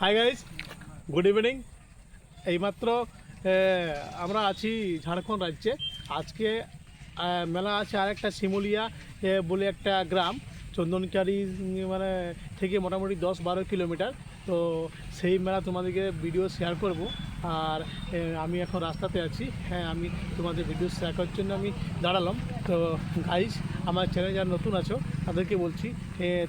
Hi guys good evening এইমাত্র আমরা আছি ঝাড়খণ্ড রাজ্যে। আজকে মেলা আছে আরেকটা শিমুলিয়া বলে একটা গ্রাম। চন্দনকারি মানে থেকে মোটামুটি দশ বারো কিলোমিটার। তো সেই মেলা তোমাদেরকে ভিডিও শেয়ার করব। আর আমি এখন রাস্তাতে আছি। হ্যাঁ আমি তোমাদের ভিডিও শেয়ার করার জন্য আমি দাঁড়ালাম। তো গাইস আমার চ্যানেল যারা নতুন আছো, তাদেরকে বলছি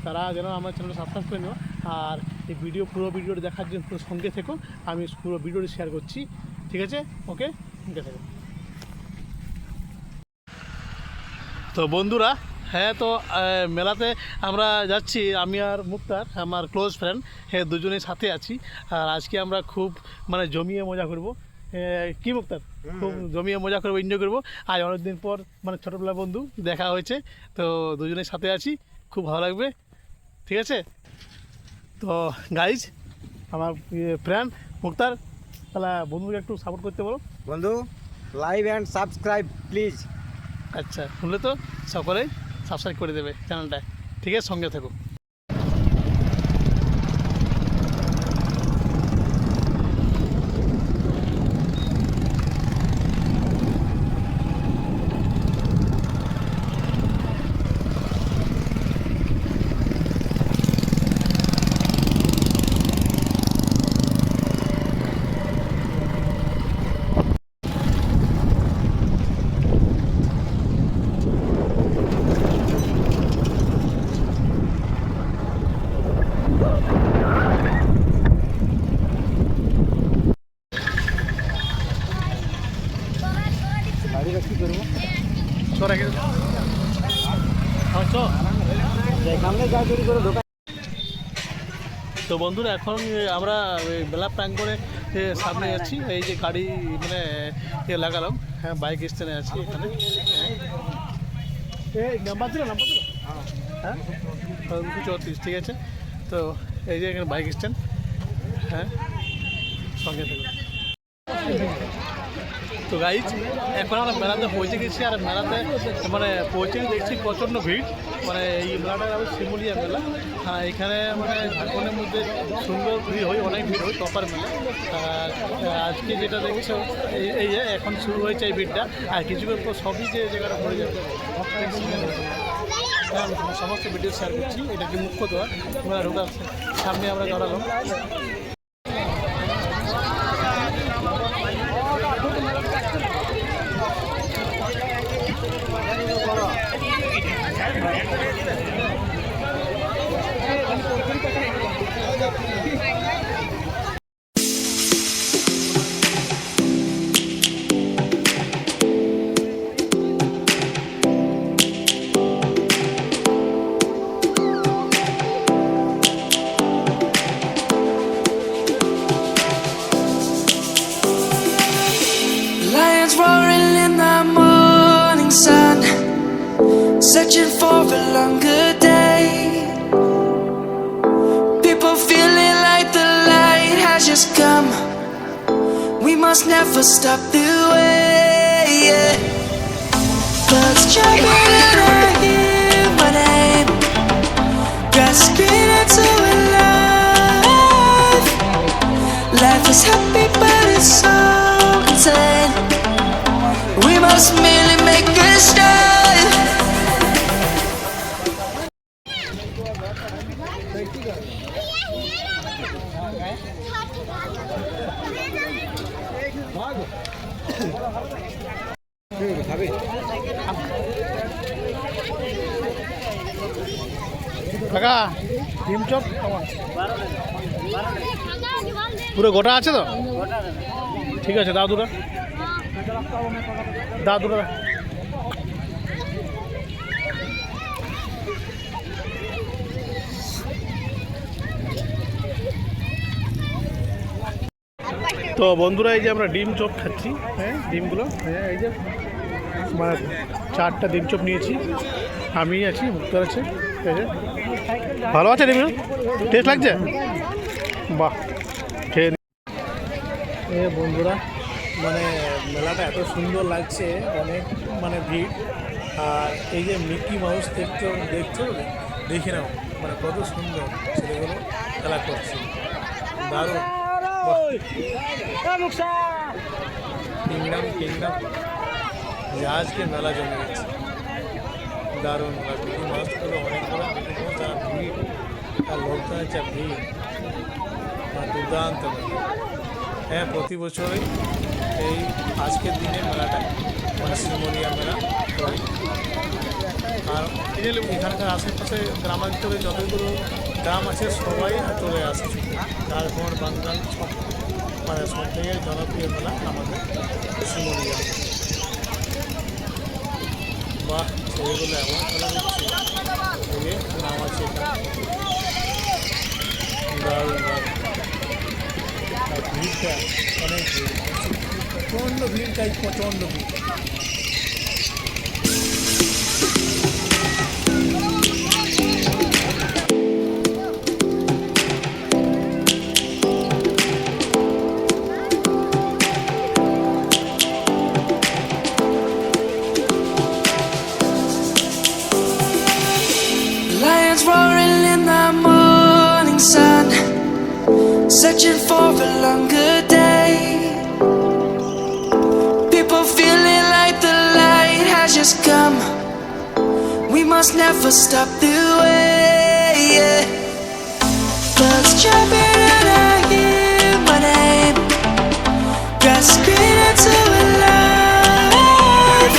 তারা যেন আমার চ্যানেল সাবস্ক্রাইব করে নিও। আর এই ভিডিও পুরো ভিডিওটা দেখার জন্য পুরো সঙ্গে থেকো, আমি পুরো ভিডিওটি শেয়ার করছি। ঠিক আছে? ওকে? ঠিক আছে তো বন্ধুরা হ্যাঁ তো মেলাতে আমরা যাচ্ছি, আমি আর মুক্তার, আমার ক্লোজ ফ্রেন্ড হ্যাঁ দুজনের সাথে আছি। আর আজকে আমরা খুব মানে জমিয়ে মজা করব। কি মুক্তার? খুব জমিয়ে মজা করব এনজয় করব। আজ অনেকদিন পর মানে ছোটোবেলা বন্ধু দেখা হয়েছে তো দুজনের সাথে আছি খুব ভালো লাগবে ঠিক আছে? তো গাইজ আমার ফ্রেন্ড মুক্তার তাহলে বন্ধুকে একটু সাপোর্ট করতে বলো। বন্ধু লাইভ অ্যান্ড সাবস্ক্রাইব প্লিজ আচ্ছা শুনলে তো সকলেই সাবস্ক্রাইব করে দেবে চ্যানেলটা ঠিক আছে? সঙ্গে থাকো গাড়িটা কি করব চ রেখে দে। হ্যাঁ, চ। সামনে যা চুরি করে ঢোকা তো বন্ধুরা এখন আমরা ওই বেলা প্রাঙ্গণে সামনে যাচ্ছি। এই যে গাড়ি মানে লাগালাম। হ্যাঁ বাইক স্ট্যান্ডে আছি এখানে। এই নাম্বার ছিল নাম্বার হ্যাঁ চৌত্রিশ ঠিক আছে। তো এই যে এখানে বাইক স্ট্যান্ড। হ্যাঁ সঙ্গে থাকুন। তো গাইজ এখন আমরা মেলাতে পৌঁছে গেছি আর মেলাতে মানে পৌঁছে দেখছি প্রচণ্ড ভিড়। মানে এই মেলাটা আবার শিমুলিয়া মেলা। আর এখানে মানে ঝাড়খণ্ডের মধ্যে সুন্দর ভিড় হয় অনেক ভিড় হয় টপার মেলা। আজকে যেটা দেখছ এই এখন শুরু হয়েছে এই ভিড়টা। আর কিছুক্ষণ পর সবই যে জায়গাটা ভরে যাবে হ্যাঁ, আমি সমস্ত ভিডিও শেয়ার করছি। এটা কি মুখ্য দ্বার মেলা ঢোকার সামনে আমরা দাঁড়ালাম। Roaring in the morning sun, searching for a longer day. People feeling like the light has just come. We must never stop the way. Birds jumping and I hear my name, grasping into a life. Life is happy, but it's so insane. We must make কাকা ডিম chop পুরো গোটা আছে তো? ঠিক আছে দাও দুটা তো বন্ধুরা এই যে আমরা ডিম চপ খাচ্ছি হ্যাঁ। ডিমগুলো। হ্যাঁ এই যে মানে চারটা ডিম চপ নিয়েছি। আমি আছি মুক্তার আছে ঠিক আছে ভালো আছে ডিমগুলো টেস্ট লাগছে? বাহ, খেয়ে। বন্ধুরা মানে মেলাটা এত সুন্দর লাগছে, অনেক মানে ভিড়। আর এই যে মিকি মাউস দেখছ দেখছ? দেখে নাও মানে কত সুন্দর ছেলেগুলো খেলা করছে। দারুণ। Kingdom kingdom. আজকে মেলা জমে গেছে। দারুণ মিকি মাছগুলো অনেকগুলো মিকি মাছ আর ভিড়, আর লোকজনের যা ভিড় আর দুর্দান্ত হ্যাঁ প্রতি বছরই এই আজকের দিনে মেলাটা মানে শ্রীমরিয়া মেলা হয়। আর এখানকার আশেপাশে গ্রামাঞ্চলে যতগুলো গ্রাম আছে, সবাই চলে আসে। ঝাড়খণ্ড বাঙ্গাল সব মানে সব থেকে জনপ্রিয় মেলা আমাদের শিমলিয়া। বাহ! ছেলেগুলো এমন খেলা যে নাম আছে দারুণ ভিড় তাই প্রচণ্ড ভিড় sun, searching for a longer day. People feeling like the light has just come. We must never stop the way. Yeah. Birds jumping and I hear my name, grasping into life.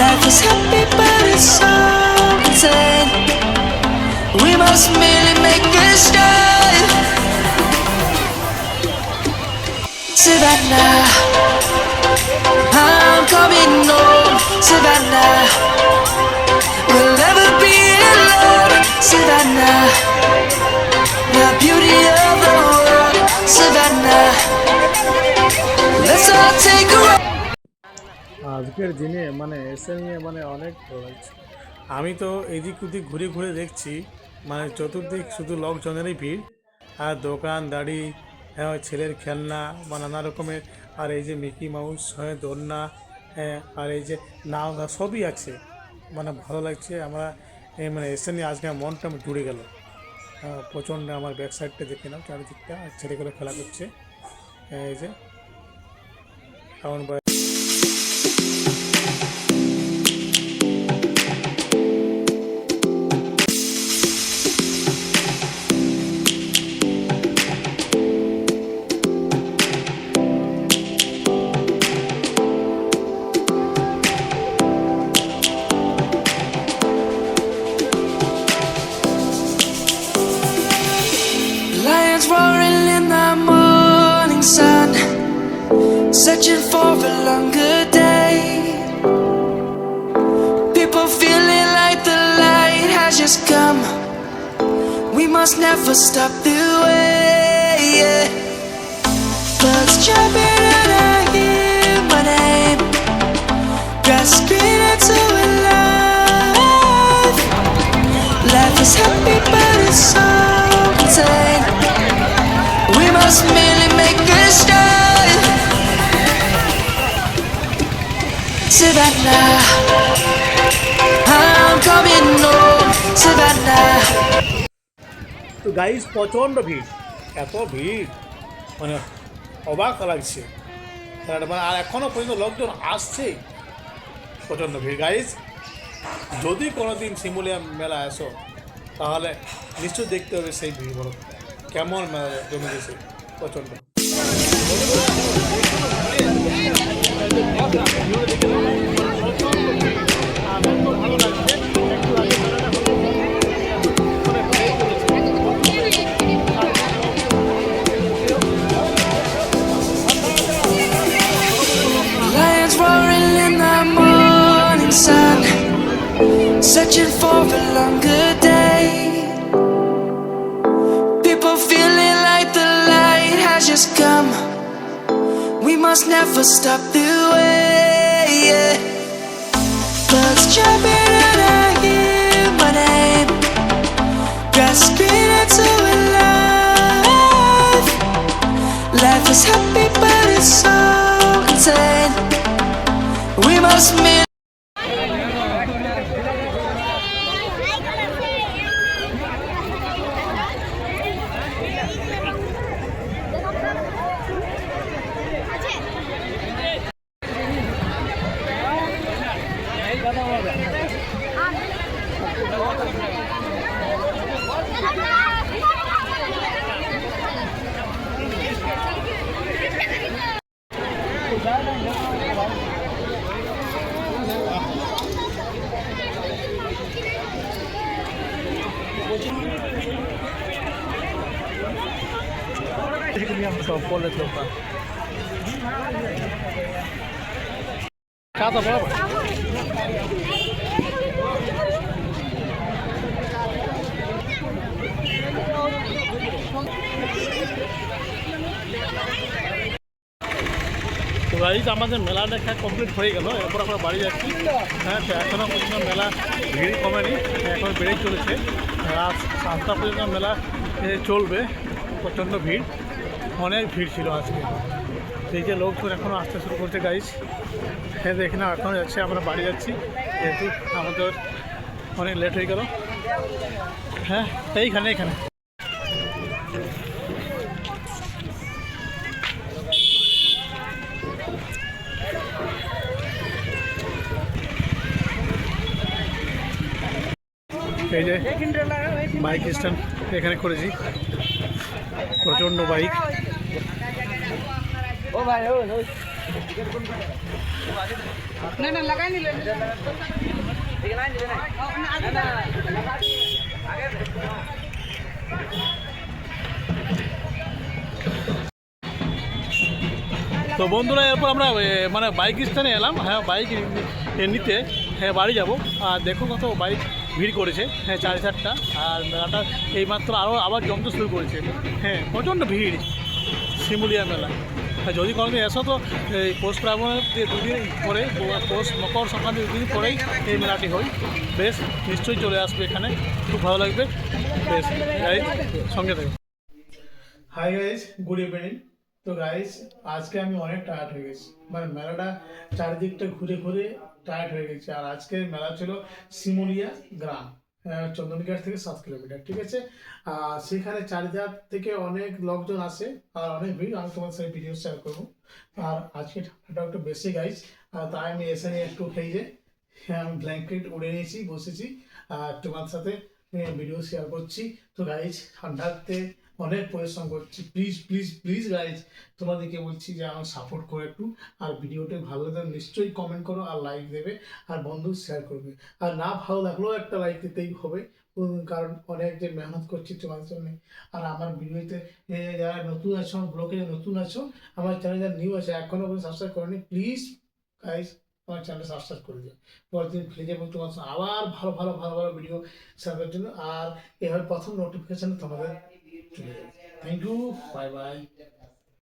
Life is happy, but it's so insane. We must merely make. Savannah, I'm coming home. Savannah, we'll never be alone. Savannah, the beauty of the world. Savannah, let's all take a ride. আজকের দিনে মানে এসে নিয়ে মানে অনেক আমি তো এদিক ওদিক ঘুরে ঘুরে দেখছি মানে চতুর্দিক শুধু লোকজনেরই ভিড়, আর দোকান, দাড়ি হ্যাঁ ছেলের খেলনা বা নানা রকমের, আর এই যে মিকি মাউস হ্যাঁ দোলনা হ্যাঁ আর এই যে নাও সবই আছে। মানে ভালো লাগছে, আমরা এই মানে এসে নিয়ে আজকে মনটা আমার জুড়ে গেল। প্রচণ্ড আমার ব্যাক সাইডটা দেখে নাও, চারিদিকটা ছেলেগুলো খেলা করছে। এই যে এখন searching for a longer day. People feeling like the light has just come. We must never stop the way. Yeah. Jumping and I hear my name, grasping into a life. Life is happy, but it's so insane. We must make তো guys প্রচণ্ড ভিড়। এত ভিড়। মানে অবাক লাগছে। মানে আর এখনও পর্যন্ত লোকজন আসছে। প্রচণ্ড ভিড়। গাইজ যদি কোনো দিন শিমুলিয়া মেলা আসো, তাহলে নিশ্চয়ই দেখতে হবে সেই ভিড় বলো। কেমন মেলা জমে গেছে প্রচণ্ড। Must never stop the way. Yeah. Birds jumping and I hear my name, grasping into life. Life is happy, but it's so insane. We must meet. তো আমাদের মেলা দেখা কমপ্লিট হয়ে গেল। এরপর আমরা বাড়ি যাচ্ছি। হ্যাঁ তো এখনও পর্যন্ত মেলা ভিড় কমেনি। এখন বেড়েই চলেছে। রাত সাতটা পর্যন্ত মেলা চলবে। প্রচণ্ড ভিড়। অনেক ভিড় ছিল আজকে। এই যে লোকজন এখনও আসতে শুরু করছে গাইজ হ্যাঁ দেখি না এখন যাচ্ছে, আমরা বাড়ি যাচ্ছি। যেহেতু আমাদের অনেক লেট হয়ে গেল। হ্যাঁ এইখানে এইখানে। এই যে বাইক স্ট্যান্ড এখানে করেছি। প্রচণ্ড বাইক ও ভাই ও না না লাগাই নিলে। তো বন্ধুরা এরপর আমরা মানে বাইক স্ট্যান্ডে এলাম। হ্যাঁ বাইক নিতে। হ্যাঁ বাড়ি যাব। আর দেখো কত বাইক ভিড় করেছে। হ্যাঁ চার চারটা। আর মেলাটা এইমাত্র আরও আবার জমতে শুরু করেছে। হ্যাঁ প্রচণ্ড ভিড় শিমুলিয়া মেলা। হ্যাঁ যদি কোনোদিন এসো তো এই পৌষ প্রাবণের দুদিন পরে, পৌষ মকর সংক্রান্তি দুদিন পরেই এই মেলাটি হয়। বেশ, নিশ্চয়ই চলে আসবে এখানে। খুব ভালো লাগবে। বেশ গাইজ সঙ্গে থাকবে হাই গাইজ গুড ইভিনিং তো গাইজ আজকে আমি অনেক টায়ার্ড হয়ে গেছি। মানে মেলাটা চারিদিকটা ঘুরে ঘুরে টায়ার্ড হয়ে গেছে। আর আজকে মেলা ছিল শিমুলিয়া গ্রাম চন্দনঘাট থেকে সাত কিলোমিটার, ঠিক আছে? আর সেখানে চারিধার থেকে অনেক লোকজন আসে, আর অনেক ভিড়। আমি তোমার সাথে ভিডিও শেয়ার করব। আর আজকে ঠান্ডাটা একটু বেশি গাইজ তাই আমি এসে নিয়ে একটু খেয়ে যে হ্যাঁ আমি ব্ল্যাঙ্কেট উড়ে নিয়েছি, বসেছি। আর তোমার সাথে ভিডিও শেয়ার করছি। তো গাইজ ঠান্ডাতে অনেক পরিশ্রম করছি। প্লিজ প্লিজ প্লিজ গাইজ তোমাদেরকে বলছি যে আমার সাপোর্ট করো একটু। আর ভিডিওটা ভালো লাগলে নিশ্চয়ই কমেন্ট করো আর লাইক দেবে। আর বন্ধু শেয়ার করবে। আর না ভালো লাগলেও একটা লাইক দিতেই হবে। কারণ অনেক যে মেহনত করছি তোমার জন্য। আর আমার ভিডিওতে যারা নতুন আছো, আমার ব্লগে নতুন আছো, আমার চ্যানেল যারা নিউ আছে এখনও পর্যন্ত সাবস্ক্রাইব করেনি প্লিজ গাইজ আমার চ্যানেল সাবস্ক্রাইব করে দিও। পরের দিন ফিরে যাব তোমার আবার ভালো ভালো ভালো ভালো ভিডিও করার জন্য। আর এভাবে প্রথম নোটিফিকেশান তোমাদের থ্যাংক ইউ বাই বাই